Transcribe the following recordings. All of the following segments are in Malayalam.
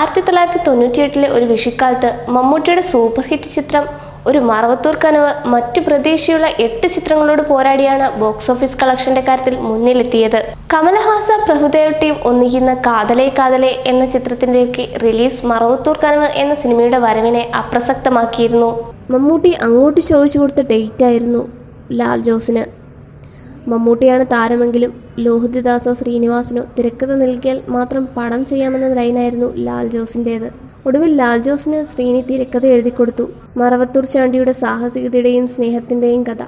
ആയിരത്തി തൊള്ളായിരത്തി തൊണ്ണൂറ്റിയെട്ടിലെ ഒരു വിഷുക്കാലത്ത് മമ്മൂട്ടിയുടെ സൂപ്പർ ഹിറ്റ് ചിത്രം ഒരു മറവത്തൂർ കനവ് മറ്റു പ്രതീക്ഷയുള്ള എട്ട് ചിത്രങ്ങളോട് പോരാടിയാണ് ബോക്സ് ഓഫീസ് കളക്ഷന്റെ കാര്യത്തിൽ മുന്നിലെത്തിയത്. കമലഹാസ പ്രഭുദേവ് ടീം ഒന്നിക്കുന്ന കാതലെ കാതലെ എന്ന ചിത്രത്തിന്റെയൊക്കെ റിലീസ് മറവത്തൂർ കനവ് എന്ന സിനിമയുടെ വരവിനെ അപ്രസക്തമാക്കിയിരുന്നു. മമ്മൂട്ടി അങ്ങോട്ട് ചോദിച്ചു കൊടുത്ത ഡേറ്റ് ആയിരുന്നു ലാൽ ജോസിന്. മമ്മൂട്ടിയാണ് താരമെങ്കിലും ലോഹിതദാസോ ശ്രീനിവാസനോ തിരക്കഥ നൽകിയാൽ മാത്രം പടം ചെയ്യാമെന്ന ലൈനായിരുന്നു ലാൽ ജോസിന്റേത് ഒടുവിൽ ലാൽ ജോസിന് ശ്രീനി തിരക്കഥ എഴുതിക്കൊടുത്തു മറവത്തൂർ ചാണ്ടിയുടെ സാഹസികതയുടെയും സ്നേഹത്തിന്റെയും കഥ.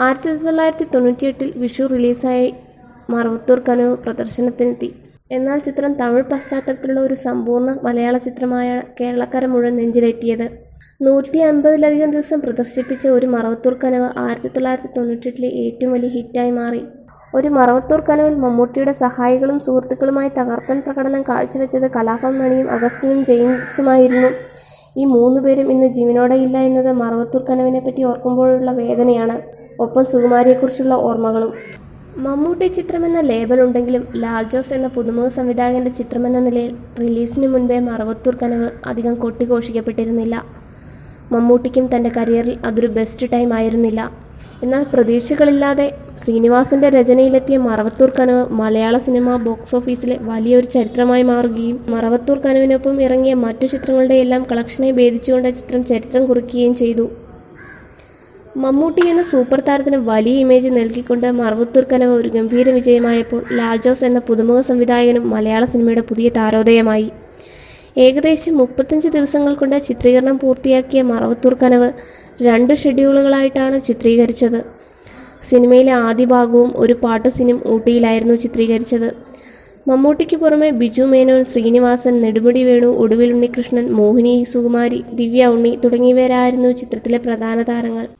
ആയിരത്തി തൊള്ളായിരത്തി തൊണ്ണൂറ്റിയെട്ടിൽ വിഷു റിലീസായി മറവത്തൂർ കനവ് പ്രദർശനത്തിനെത്തി. എന്നാൽ ചിത്രം തമിഴ് പശ്ചാത്തലത്തിലുള്ള ഒരു സമ്പൂർണ മലയാള ചിത്രമായ കേരളക്കര മുഴുവൻ നെഞ്ചിലേറ്റിയത് നൂറ്റി അൻപതിലധികം ദിവസം പ്രദർശിപ്പിച്ച ഒരു മറവത്തൂർ കനവ് ആയിരത്തി തൊള്ളായിരത്തി തൊണ്ണൂറ്റെട്ടിലെ ഏറ്റവും വലിയ ഹിറ്റായി മാറി. ഒരു മറവത്തൂർ കനവിൽ മമ്മൂട്ടിയുടെ സഹായികളും സുഹൃത്തുക്കളുമായി തകർപ്പൻ പ്രകടനം കാഴ്ചവെച്ചത് കലാഭവൻ മണിയും അഗസ്റ്റിനും ജെയിംസുമായിരുന്നു. ഈ മൂന്നു പേരും ഇന്ന് ജീവനോടെ ഇല്ല എന്നത് മറവത്തൂർ കനവിനെ പറ്റി ഓർക്കുമ്പോഴുള്ള വേദനയാണ്. ഒപ്പം സുകുമാരിയെക്കുറിച്ചുള്ള ഓർമ്മകളും. മമ്മൂട്ടി ചിത്രമെന്ന ലേബൽ ഉണ്ടെങ്കിലും ലാൽ ജോസ് എന്ന പുതുമുഖ സംവിധായകന്റെ ചിത്രമെന്ന നിലയിൽ റിലീസിന് മുൻപേ മറവത്തൂർ കനവ് അധികം കൊട്ടിഘോഷിക്കപ്പെട്ടിരുന്നില്ല. മമ്മൂട്ടിക്കും തന്റെ കരിയറിൽ അതൊരു ബെസ്റ്റ് ടൈം ആയിരുന്നില്ല. എന്നാൽ പ്രതീക്ഷകളില്ലാതെ ശ്രീനിവാസന്റെ രചനയിലെത്തിയ മറവത്തൂർ കനവ് മലയാള സിനിമ ബോക്സ് ഓഫീസിലെ വലിയൊരു ചരിത്രമായി മാറുകയും മറവത്തൂർ കനവിനൊപ്പം ഇറങ്ങിയ മറ്റു ചിത്രങ്ങളുടെ എല്ലാം കളക്ഷനെ ഭേദിച്ചുകൊണ്ട് ചിത്രം ചരിത്രം കുറിക്കുകയും ചെയ്തു. മമ്മൂട്ടി എന്ന സൂപ്പർ താരത്തിന് വലിയ ഇമേജ് നൽകിക്കൊണ്ട് മറവത്തൂർ കനവ് ഒരു ഗംഭീര വിജയമായപ്പോൾ ലാൽ ജോസ് എന്ന പുതുമുഖ സംവിധായകനും മലയാള സിനിമയുടെ പുതിയ താരോദയമായി. ഏകദേശം മുപ്പത്തഞ്ച് ദിവസങ്ങൾ കൊണ്ട് ചിത്രീകരണം പൂർത്തിയാക്കിയ മറവത്തൂർ കനവ് രണ്ട് ഷെഡ്യൂളുകളായിട്ടാണ് ചിത്രീകരിച്ചത്. സിനിമയിലെ ആദ്യ ഭാഗവും ഒരു പാട്ട് സിനിം ഊട്ടിയിലായിരുന്നു ചിത്രീകരിച്ചത്. മമ്മൂട്ടിക്ക് പുറമെ ബിജു മേനോൻ ശ്രീനിവാസൻ നെടുമുടി വേണു ഒടുവിൽ ഉണ്ണികൃഷ്ണൻ മോഹിനി സുകുമാരി ദിവ്യ ഉണ്ണി തുടങ്ങിയവരായിരുന്നു ചിത്രത്തിലെ പ്രധാന താരങ്ങൾ.